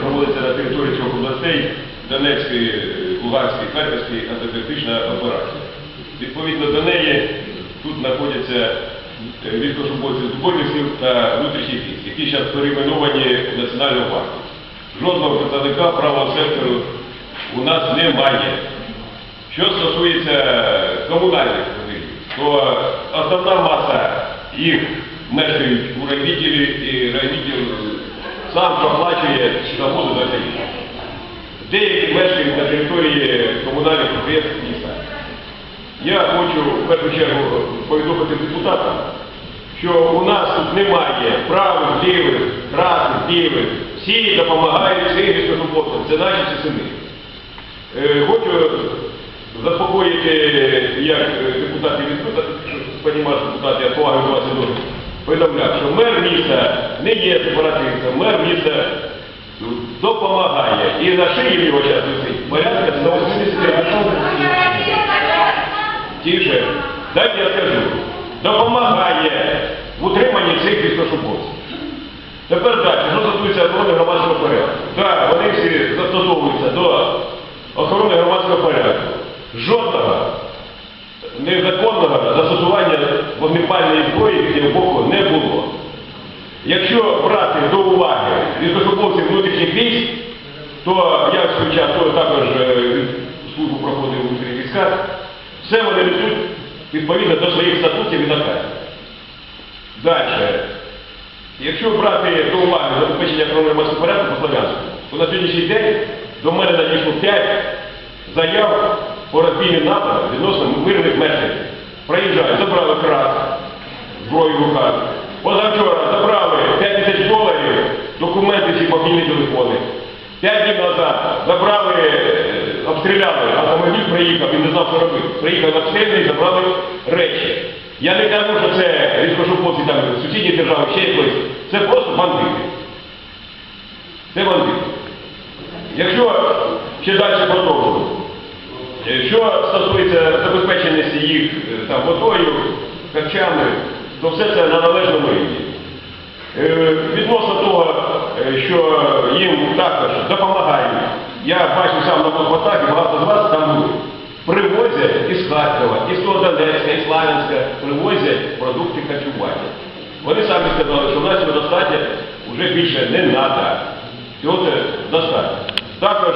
проводиться на території цих областей Донецької, Луганської, Харківської антитерористична операція. Відповідно до неї тут знаходяться е, військовослужбовці Збройних та внутрішніх військ, які зараз перейменовані в Національну гвардію. Жодного представника правого сектору у нас немає. Що стосується комунальних будинків, то основна маса їх мешкають у райвідділі і райвідділ сам проплачує заводу за країну. Деякі мешкають на території комунальних підприємств міста. Я хочу в першу чергу повідомити депутатам, що у нас тут немає правих, лівих, красних, білих. Всі допомагають всім військовослужбовцям. Це наші сини. Е, Хочу заспокоїти, як е, депутат і відкрита, щоб розумів депутат, я повагаю до вас і дуже повідомляв, що мер міста не є сепаратистом, мер міста ну, допомагає. І на шиї його час висить порядка 180 Тише, дайте я скажу, допомагає в утриманні цих військовослужбовців. Тепер далі, що стосується охорони громадського порядку. Так, вони всі застосовуються до охорони громадського порядку. Жодного незаконного застосування вогнепальної зброї з їх боку. Якщо брати до уваги військовослужбовців внутрішніх військ, то я в свій час також е, службу проходив у внутрішніх військах, все вони несуть відповідно до своїх статутів і наказів. Далі. Якщо брати до уваги забезпечення громадського порядку по Слов'янську, то на сьогоднішній день до мене надійшло 5 заяв по розбійним нападам відносно мирних мешканців. Проїжджають, забрали крас, зброю в руках. Позавчора забрали 5 тисяч доларів, документи всі мобільні телефони. П'ять днів назад забрали, е, обстріляли, автомобіль приїхав, він не знав, що робити. Приїхав обстріляний, забрали речі. Я не кажу, що це військовослужбовці там сусідні держави, ще якось. Це просто бандити. Це бандити. Якщо ще далі продовжувати, що стосується забезпеченості їх е, там водою, харчами, то все це на належному рівні. Е, Відносно що їм також допомагають, я бачу сам на блокпостах, і багато з вас там були. Привозять із Харкова, із Донецька, із Славянська, привозять продукти харчування. Вони самі сказали, що в нас достатньо, вже більше не треба. Цього це достатньо. Також